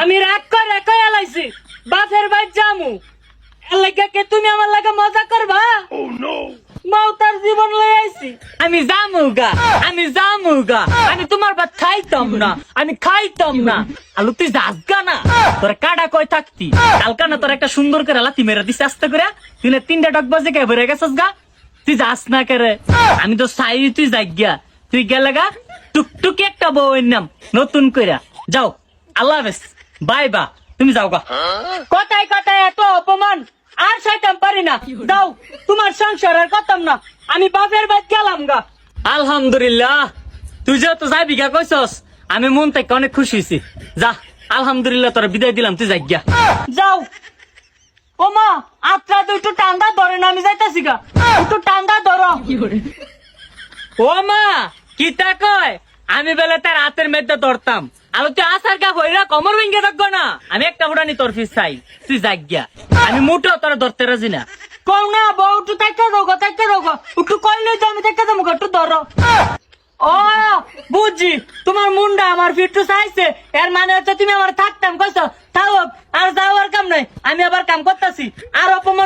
আমি রাগ করে কয়ে লাইছি বাপের বাড়ি জামু এর লাগে কে তুমি আমার লাগে মজা করবা? মাও তার জীবন লই আইছি। আমি জামুগা আমি জামুগা আমি তোমার বাদ খাইতাম না আমি খাইতাম না। আলু তুই যাসগা না তোর কাডা কই থাকতি? কালকা না তোর একটা সুন্দর করে লাতি মেরে দিস আস্তে করে। তুই না তিনটা ডক বাজে কে ভরে গেছস গা? তুই যাস না করে আমি তো চাই তুই যাইগা তুই গেলে গা টুকটুকি একটা বউয়ের নাম নতুন কইরা। যাও। আল্লাহ হাফেজ। বাই বা তুমি যাও গা। কথায় কথায় এত অপমান আর সাইতাম পারি না। দাও তোমার সংসার আর করতাম না। আমি বাপের বাদ গেলাম গা। আলহামদুলিল্লাহ। তুই যেহেতু যাবি গা কইছস আমি মন থেকে অনেক খুশি হয়েছি যা আলহামদুলিল্লাহ তোরা বিদায় দিলাম তুই যাই গিয়া যাও। ও মা আত্রা তো একটু টান্দা ধরে না আমি যাইতাছি গা। একটু টান্দা ধরো। ও মা কি তা কয়? আমি বেলে তার হাতের মেয়েটা ধরতাম। আর তুই আসার গা হইরা কমর ভেঙে থাকব না। আমি একটা ফুটানি তোর ফিস চাই। তুই যাক গিয়া। আমি মুঠো তোর ধরতে রাজি না। কও না, বউ, একটু তাইকা রোগো তাইকা রোগো। একটু কইলে তো আমি যাব একটু ধরো। ও, বুঝছি। তোমার মুন্ডা আমার ফিটু চাইছে। এর মানে হচ্ছে তুমি আমার থাকতাম, কইছো? থাক, আর যাওয়ার কাম নাই। আমি আবার কাম করতেছি। আর অপমান